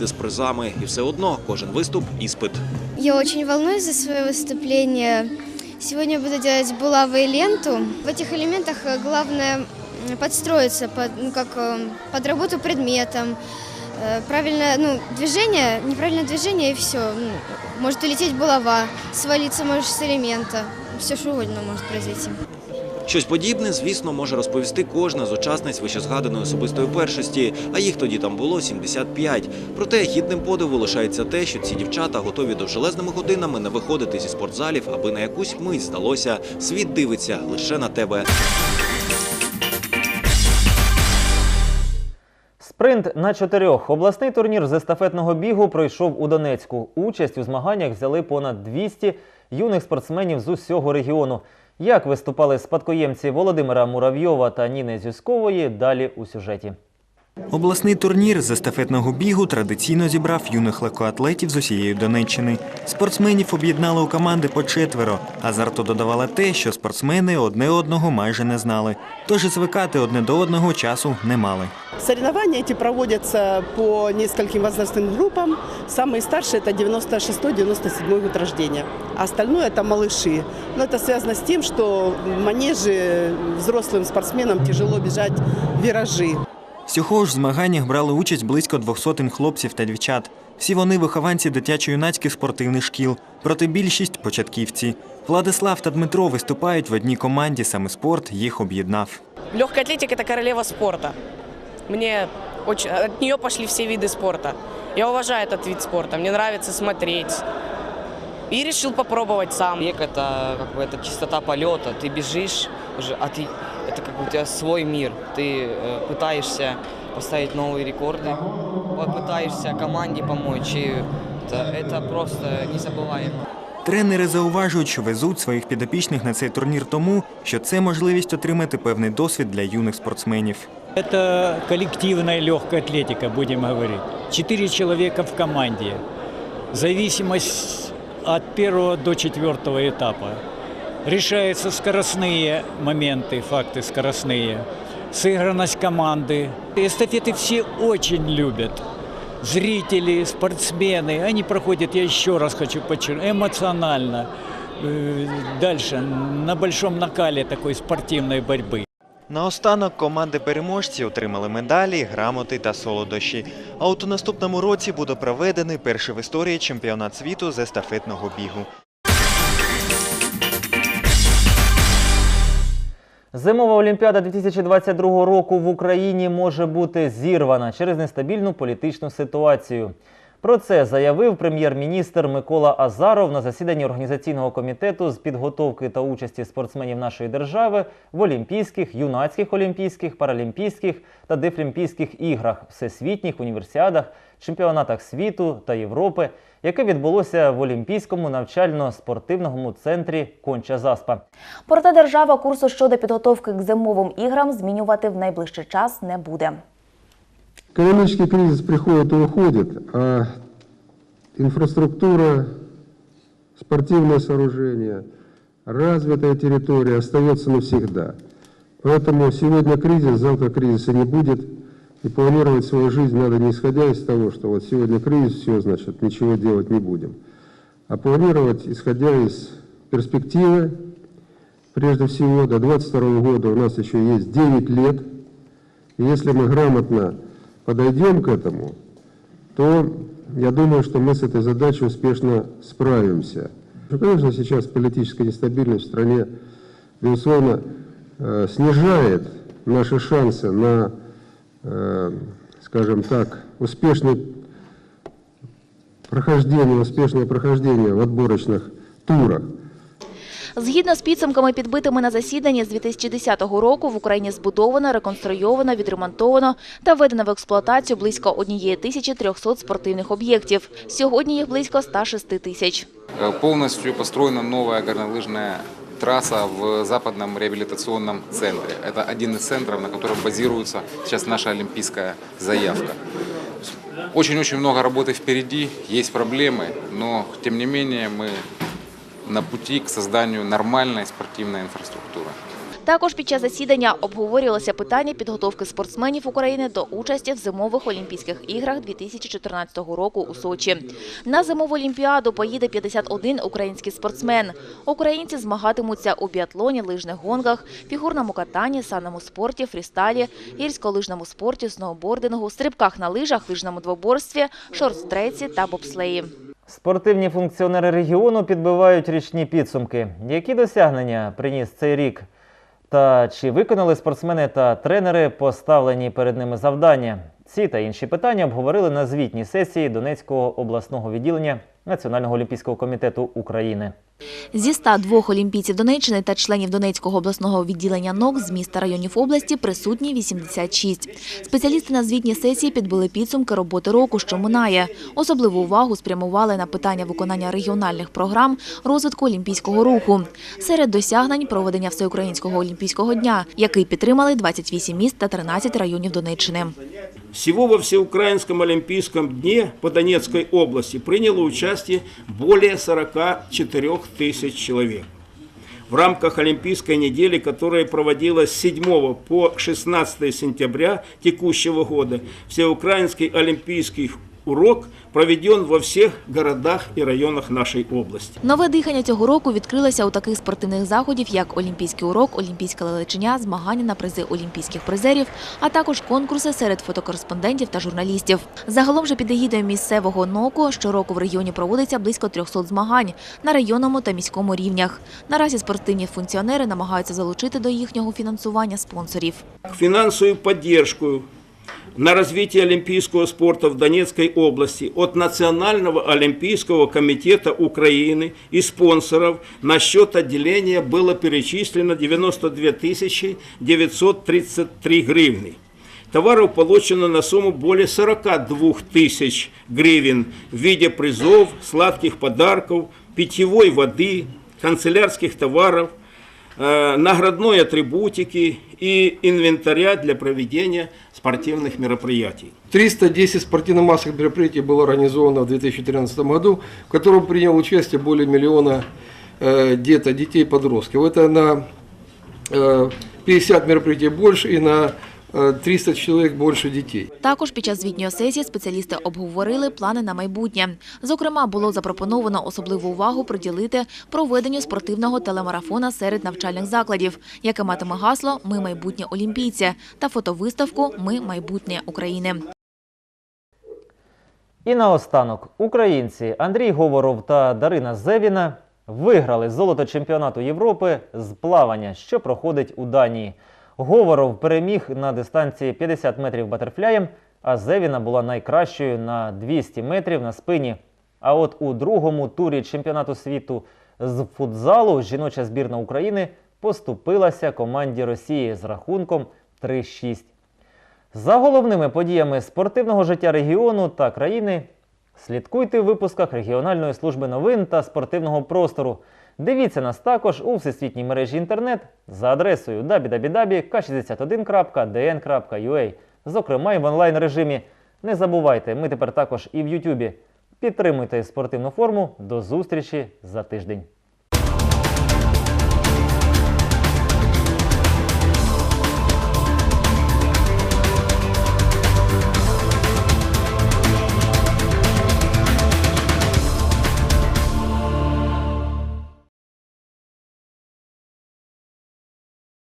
вийти з призами. І все одно кожен виступ іспит. Я очень волнуюсь за свое выступление. Сегодня буду делать булавы и ленту. В этих элементах э, главное м, подстроиться под, ну, как, э, под работу предметом. Э, Правильное ну, движение, неправильное движение и все. Может улететь булава, свалиться можешь с элемента. Все что угодно может произойти. Щось подібне, звісно, може розповісти кожна з учасниць вищезгаданої особистої першості, а їх тоді там було 75. Проте гідним подиву лишається те, що ці дівчата готові довжелезними годинами не виходити зі спортзалів, аби на якусь мить здалося, світ дивиться лише на тебе. Спринт на чотирьох. Обласний турнір з естафетного бігу пройшов у Донецьку. Участь у змаганнях взяли понад 200 юних спортсменів з усього регіону. Як виступали спадкоємці Володимира Муравйова та Ніни Зюскової далі у сюжеті. Обласний турнір з естафетного бігу традиційно зібрав юних легкоатлетів з усієї Донеччини. Спортсменів об'єднали у команди по четверо. Азарту додавало те, що спортсмени одне одного майже не знали. Тож і звикати одне до одного часу не мали. Соревнования эти проводятся по нескольким возрастным группам. Самые старшие это 96-97 год рождения, а остальное это малыши. Но это связано с тем, что в манеже взрослым спортсменам тяжело бежать виражи. Всього ж в змаганнях брали участь близько двох сотень хлопців та дівчат. Всі вони вихованці дитячо-юнацьких спортивних шкіл, проте більшість початківці. Владислав та Дмитро виступають в одній команді, саме спорт їх об'єднав. Легкая атлетика – это королева спорта. Мне очень, от нее пошли все виды спорта. Я уважаю этот вид спорта, мне нравится смотреть. И решил попробовать сам. Бег это как бы это чистота полета. Ты бежишь уже, а ты это как бы у тебя свой мир. Ты э, пытаешься поставить новые рекорды, пытаешься команде помочь. И это, это просто незабываемо. Тренери зауважують, що везуть своїх підопічних на цей турнір тому, що це можливість отримати певний досвід для юних спортсменів. Это коллективная легкая атлетика, будем говорить. Четыре человека в команде. Зависимость от первого до четвертого этапа. Решаются скоростные моменты, факты скоростные. Сыгранность команды. Эстафеты все очень любят. Зрители, спортсмены, они проходят, я еще раз хочу подчеркнуть, эмоционально. Э, Дальше, на большом накале такой спортивной борьбы. Наостанок команди переможці отримали медалі, грамоти та солодощі. А от у наступному році буде проведений перший в історії чемпіонат світу з естафетного бігу. Зимова Олімпіада 2022 року в Україні може бути зірвана через нестабільну політичну ситуацію. Про це заявив прем'єр-міністр Микола Азаров на засіданні організаційного комітету з підготовки та участі спортсменів нашої держави в Олімпійських, юнацьких олімпійських, паралімпійських та дефлімпійських іграх, всесвітніх універсіадах, чемпіонатах світу та Європи, яке відбулося в Олімпійському навчально-спортивному центрі Конча Заспа. Проте держава курсу щодо підготовки к зимовим іграм змінювати в найближчий час не буде. Экономический кризис приходит и уходит, а инфраструктура, спортивное сооружение, развитая территория остается навсегда. Поэтому сегодня кризис, завтра кризиса не будет. И планировать свою жизнь надо не исходя из того, что вот сегодня кризис, все, значит, ничего делать не будем. А планировать, исходя из перспективы, прежде всего, до 2022 года у нас еще есть 9 лет. И если мы грамотно подойдем к этому, то я думаю, что мы с этой задачей успешно справимся. Ну, Конечно, сейчас политическая нестабильность в стране, безусловно, э, снижает наши шансы на, э, скажем так, успешное прохождение, успешное прохождение в отборочных турах. Згідно з підсумками, підбитими на засіданні з 2010 року, в Україні збудовано, реконструйовано, відремонтовано та введено в експлуатацію близько 1300 спортивних об'єктів. Сьогодні їх близько 106 тисяч. Э, Полностью построена новая горнолыжная трасса в западном реабилитационном центре. Это один из центров, на котором базируется сейчас наша олимпийская заявка. Очень-очень много работы впереди, есть проблемы, но тем не менее мы на пути к созданию нормальной спортивной инфраструктуры. Також під час засідання обговорювалося питання підготовки спортсменів України до участі в зимових Олімпійських іграх 2014 року у Сочі. На зимову олімпіаду поїде 51 український спортсмен. Українці змагатимуться у біатлоні, лижних гонках, фігурному катанні, санному спорті, фрістайлі, гірськолижному спорті, сноубордингу, стрибках на лижах, лижному двоборстві, шорт-треці та бобслеї. Спортивні функціонери регіону підбивають річні підсумки. Які досягнення приніс цей рік? Та чи виконали спортсмени та тренери поставлені перед ними завдання? Ці та інші питання обговорили на звітній сесії Донецького обласного відділення Національного олімпійського комітету України. Зі 102 олімпійців Донеччини та членів Донецького обласного відділення НОК з міста районів області присутні 86. Спеціалісти на звітній сесії підбили підсумки роботи року, що минає. Особливу увагу спрямували на питання виконання регіональних програм розвитку олімпійського руху. Серед досягнень проведення всеукраїнського олімпійського дня, який підтримали 28 міст та 13 районів Донеччини. Всего во Всеукраинском Олимпийском дне по Донецкой области приняло участие более 44 тысяч человек. В рамках Олимпийской недели, которая проводилась с 7 по 16 сентября текущего года, Всеукраинский Олимпийский урок проведен во всех городах и районах нашей области. Нове дихання цього року відкрилося у таких спортивних заходів, як Олімпійський урок, Олімпійська лелечення, змагання на призи олімпійських призерів, а також конкурси серед фотокореспондентів та журналістів. Загалом же під егідою місцевого НОКу щороку в регіоні проводиться близько 300 змагань на районному та міському рівнях. Наразі спортивні функціонери намагаються залучити до їхнього фінансування спонсорів. финансовую поддержку на развитие олимпийского спорта в Донецкой области от Национального олимпийского комитета Украины и спонсоров на счет отделения было перечислено 92 тысячи 933 гривны. Товаров получено на сумму более 42 тысяч гривен в виде призов, сладких подарков, питьевой воды, канцелярских товаров, наградной атрибутики и инвентаря для проведения спортивных мероприятий. 310 спортивно-массовых мероприятий было организовано в 2013 году, в котором приняло участие более миллиона э, где-то детей и подростков. Это на э, 50 мероприятий больше и на э, 300 человек больше детей. Також під час звітньої сесії спеціалісти обговорили плани на майбутнє. Зокрема, було запропоновано особливу увагу приділити проведенню спортивного телемарафона серед навчальних закладів, яке матиме гасло Ми майбутнє олімпійці та фотовиставку Ми майбутнє України. І наостанок українці Андрій Говоров та Дарина Зевіна виграли золото чемпіонату Європи з плавання, що проходить у Данії. Говоров переміг на дистанції 50 метрів батерфляєм, а Зевіна була найкращою на 200 метрів на спині. А от у другому турі чемпіонату світу з футзалу жіноча збірна України поступилася команді Росії з рахунком 3-6. За головними подіями спортивного життя регіону та країни слідкуйте в випусках регіональної служби новин та спортивного простору. Дивіться нас також у всесвітній мережі інтернет за адресою www.k61.dn.ua, зокрема і в онлайн режимі. Не забувайте, ми тепер також і в Ютубі. Підтримуйте спортивну форму. До зустрічі за тиждень.